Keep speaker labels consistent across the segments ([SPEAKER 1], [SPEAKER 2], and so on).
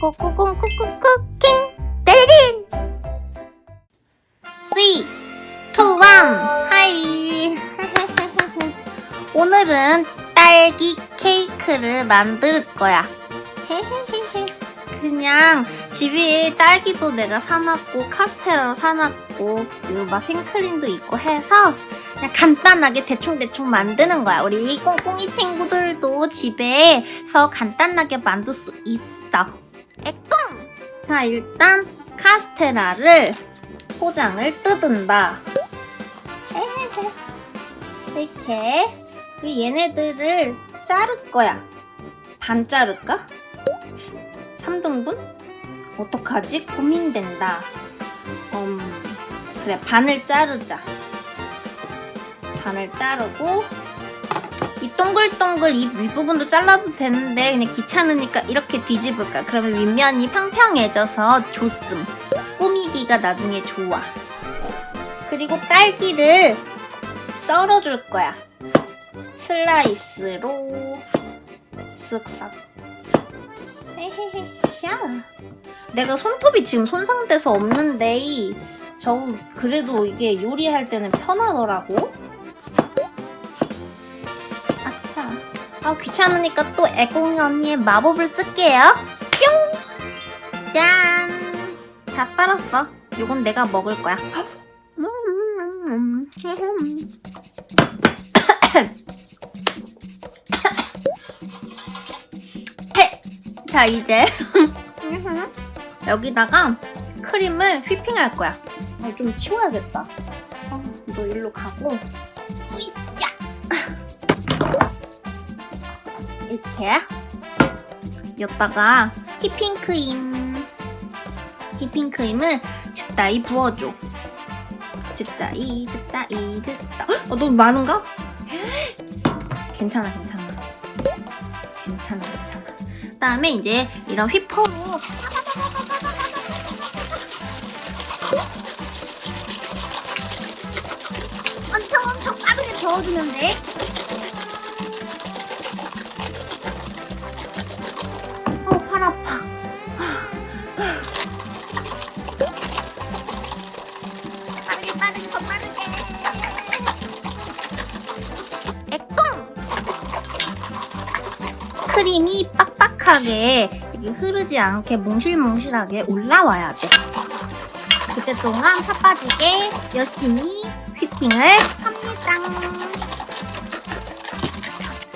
[SPEAKER 1] 꾸꾸꿍 쿠쿠 쿠킹 때린 3, 2, 1 하이 오늘은 딸기 케이크를 만들 거야 그냥 집에 딸기도 내가 사놨고 카스테라도 사놨고 그리고 막 생크림도 있고 해서 그냥 간단하게 대충대충 만드는 거야. 우리 꽁꽁이 친구들도 집에서 간단하게 만들 수 있어. 자, 일단 카스테라를 포장을 뜯은다. 이렇게 얘네들을 자를 거야. 반 자를까? 3등분? 어떡하지? 고민된다. 음, 그래, 반을 자르자. 반을 자르고, 이 동글동글 이 윗부분도 잘라도 되는데, 그냥 귀찮으니까 이렇게 뒤집을까? 그러면 윗면이 평평해져서 좋음. 꾸미기가 나중에 좋아. 그리고 딸기를 썰어줄 거야. 슬라이스로 쓱싹. 헤헤헤, 샤. 내가 손톱이 지금 손상돼서 없는데, 이- 저 그래도 이게 요리할 때는 편하더라고. 아 귀찮으니까 또 애공 언니의 마법을 쓸게요. 뿅. 짠. 다 썰었어. 요건 내가 먹을 거야. 음. 자 이제 여기다가 크림을 휘핑할 거야. 어, 좀 치워야겠다. 어, 너 일로 가고. 이렇게. 여기다가 휘핑크림. 휘핑크림을 즈따이 부어줘. 즈따이, 즈따이, 즈따. 어, 너무 많은가? 괜찮아, 괜찮아. 괜찮아, 괜찮아. 그 다음에 이제 이런 휘퍼로 엄청 엄청 빠르게 저어주면 돼. 크림이 빡빡하게 흐르지 않게 몽실몽실하게 올라와야 돼. 그때 동안 파 빠지게 열심히 휘핑을 합니다.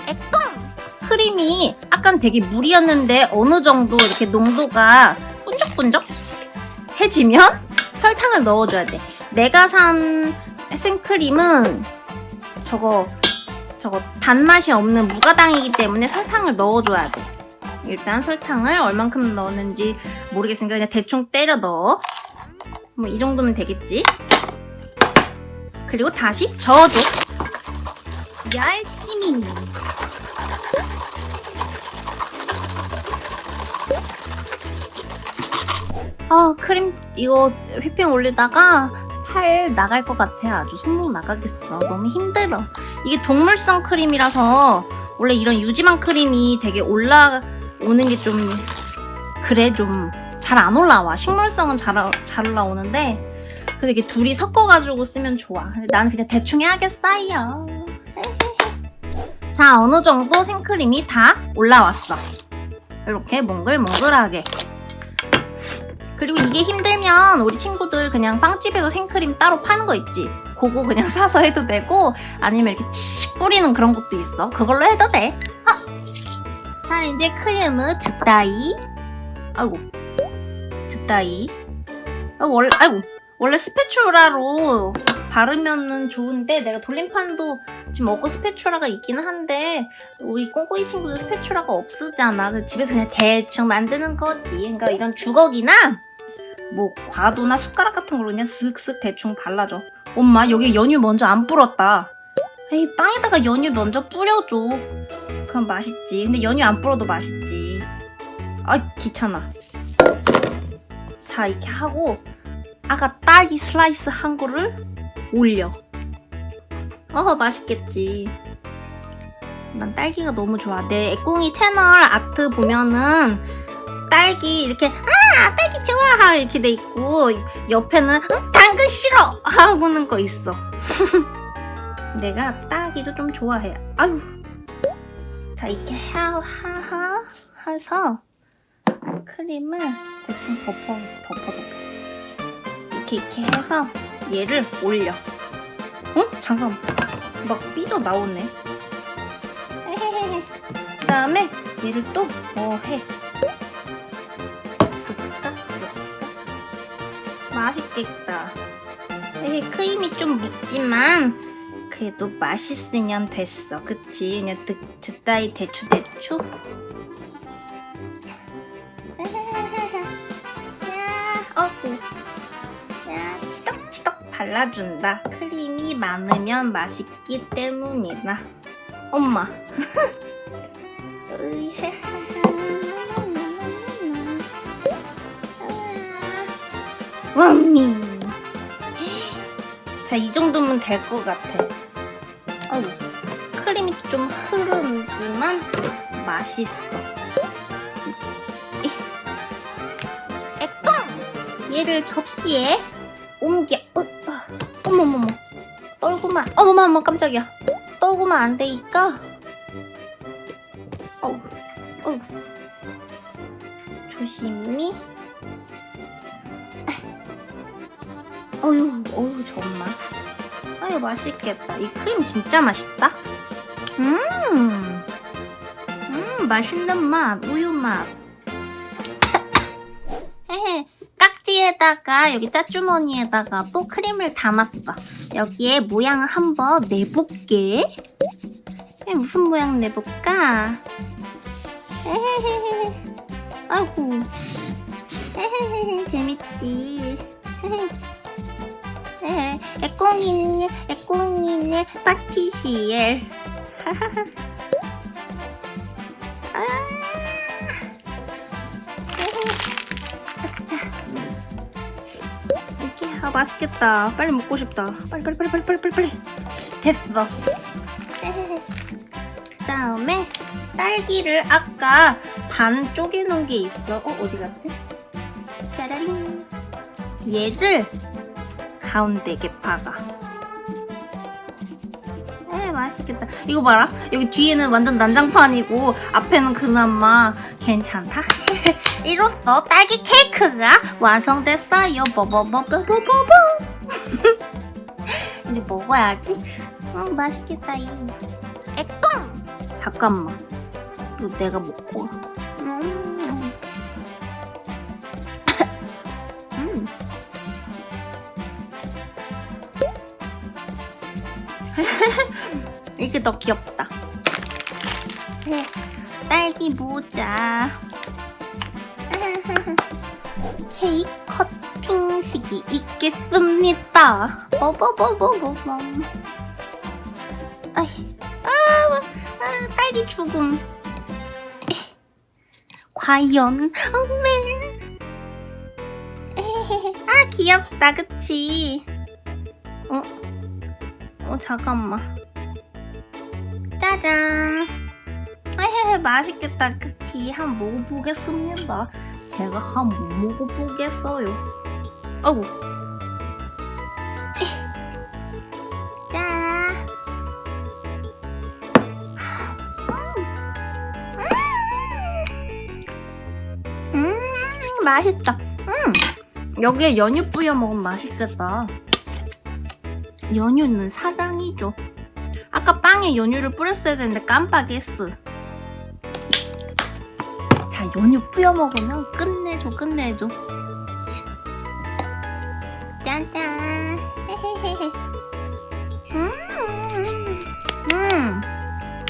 [SPEAKER 1] 에꿍! 크림이 아까는 되게 물이었는데 어느 정도 이렇게 농도가 끈적끈적 해지면 설탕을 넣어줘야 돼. 내가 산 생크림은 저거 저거 단맛이 없는 무가당이기 때문에 설탕을 넣어줘야 돼. 일단 설탕을 얼만큼 넣었는지 모르겠으니까 그냥 대충 때려 넣어. 뭐 이 정도면 되겠지. 그리고 다시 저어줘. 열심히. 아 크림 이거 휘핑 올리다가 팔 나갈 것 같아. 아주 손목 나가겠어. 너무 힘들어. 이게 동물성 크림이라서 원래 이런 유지망 크림이 되게 올라오는 게 좀 그래 좀 잘 안 올라와. 식물성은 잘, 잘 올라오는데 근데 이게 둘이 섞어가지고 쓰면 좋아. 근데 나는 그냥 대충 해야겠어요. 자 어느 정도 생크림이 다 올라왔어. 이렇게 몽글몽글하게 그리고 이게 힘들면 우리 친구들 그냥 빵집에서 생크림 따로 파는 거 있지. 그거 그냥 사서 해도 되고 아니면 이렇게 칙 뿌리는 그런 것도 있어. 그걸로 해도 돼. 어. 자 이제 크림을 주따이. 아이고 주따이. 아, 원래 아이고 원래 스패츄라로 바르면은 좋은데 내가 돌림판도 지금 먹고 스패츄라가 있기는 한데 우리 꼬꼬이 친구들 스패츄라가 없으잖아. 집에서 그냥 대충 만드는 거지. 그러니까 이런 주걱이나 뭐 과도나 숟가락 같은 걸로 그냥 슥슥 대충 발라줘. 엄마 여기 연유 먼저 안 뿌렸다. 에이 빵에다가 연유 먼저 뿌려줘. 그럼 맛있지. 근데 연유 안 뿌려도 맛있지. 아 귀찮아. 자 이렇게 하고 아까 딸기 슬라이스 한 거를 올려. 어 맛있겠지. 난 딸기가 너무 좋아. 내 애꽁이 채널 아트 보면은 딸기 이렇게 아 딸기 좋아 이렇게 돼 있고 옆에는 으, 당근 싫어 하고는 거 있어. 내가 딸기를 좀 좋아해. 아유. 자 이렇게 하하하 해서 크림을 대충 덮어 덮어 덮어 이렇게 이렇게 해서 얘를 올려. 어? 잠깐 막 삐져 나오네. 에헤헤헤. 그다음에 얘를 또 뭐 해. 맛있겠다. 에헤, 크림이 좀 묻지만 그래도 맛있으면 됐어. 그치? 그냥 드, 드따이 대추 대추. 야, 어구. 야, 치덕치덕 발라준다. 크림이 많으면 맛있기 때문이다. 엄마. 완미. 자, 이 정도면 될 것 같아. 아우, 크림이 좀 흐르지만 맛있어. 이. 에꿍! 얘를 접시에 옮겨. 으, 아, 어머머머. 떨구만. 어머머, 어머, 깜짝이야. 떨구면 안 되니까. 어우, 어우. 조심히. 어휴, 어휴, 정말. 아유, 맛있겠다. 이 크림 진짜 맛있다. 음, 음, 맛있는 맛, 우유 맛. 깍지에다가 여기 짜주머니에다가 또 크림을 담았어. 여기에 모양을 한번 내볼게. 에, 무슨 모양 내볼까? 헤헤헤헤. 아이고. 헤헤헤헤, 재밌지. 헤헤. 에, 에꽁이는 에꽁이는 파티시엘. 아. 이렇게 아 맛있겠다. 빨리 먹고 싶다. 빨리 빨리 빨리 빨리 빨리 빨리 빨리. 됐어. 그 다음에 딸기를 아까 반 쪼개놓은 게 있어. 어 어디 갔지? 짜라링. 얘를 가운데 개파가. 에 맛있겠다. 이거 봐라. 여기 뒤에는 완전 난장판이고 앞에는 그나마 괜찮다. 이로써 딸기 케이크가 완성됐어요. 버버버버버버버. 이제 먹어야지. 음 맛있겠다. 이. 에꿍. 잠깐만. 이거 내가 먹고. 음. 음. 이게 더 귀엽다. 네, 딸기 모자. 케이크 커팅식이 있겠습니다. 버버버버버버. 아이, 아, 뭐, 아, 딸기 죽음. 에, 과연. 에헤헤, 아, 귀엽다, 그치? 어? 어, 잠깐만. 짜잔. 헤헤헤, 맛있겠다. 그치? 한번 먹어보겠습니다. 제가 한번 먹어보겠어요. 아이고. 자. 음, 음, 맛있다. 음, 여기에 연유 뿌려 먹으면 맛있겠다. 연유는 사랑이죠. 아까 빵에 연유를 뿌렸어야 되는데 깜빡했어. 자, 연유 뿌려 먹으면 끝내줘, 끝내줘. 짠짠. 음, 음.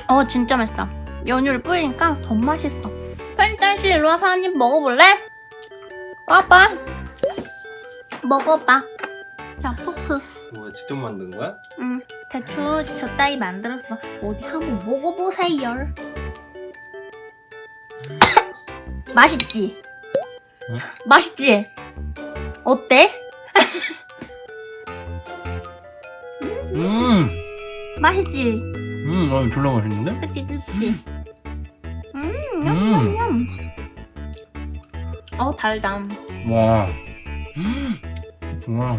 [SPEAKER 1] 어, 진짜 맛있다. 연유를 뿌리니까 더 맛있어. 펜탄실 일로 와서 한 입 먹어볼래? 와봐. 먹어봐. 자, 포크.
[SPEAKER 2] 뭐 직접 만든 거야?
[SPEAKER 1] 응, 대충 저 따위 만들었어. 어디 한번 먹어보세요. 맛있지?
[SPEAKER 2] 응?
[SPEAKER 1] 맛있지? 어때?
[SPEAKER 2] 음,
[SPEAKER 1] 맛있지?
[SPEAKER 2] 음, 어, 졸라 맛있는데?
[SPEAKER 1] 그치, 그치? 음,
[SPEAKER 2] 음.
[SPEAKER 1] 냠냠냠. 어 달담.
[SPEAKER 2] 와. 와.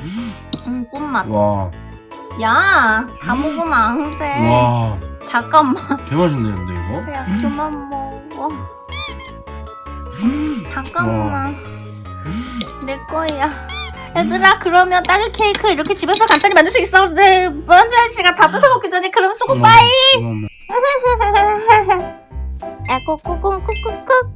[SPEAKER 1] 음 꿀맛.
[SPEAKER 2] 와.
[SPEAKER 1] 야, 다 먹으면 안 돼.
[SPEAKER 2] 와.
[SPEAKER 1] 잠깐만.
[SPEAKER 2] 개 맛있네 근데 이거.
[SPEAKER 1] 야, 그만 먹어. 잠깐만. 내 거야. 얘들아, 그러면 딸기 케이크 이렇게 집에서 간단히 만들 수 있어. 네, 먼저 씨가 다 부숴먹기 전에 그럼 수고
[SPEAKER 2] 어머.
[SPEAKER 1] 아, 꾸꾸꿍, 꾸꾸.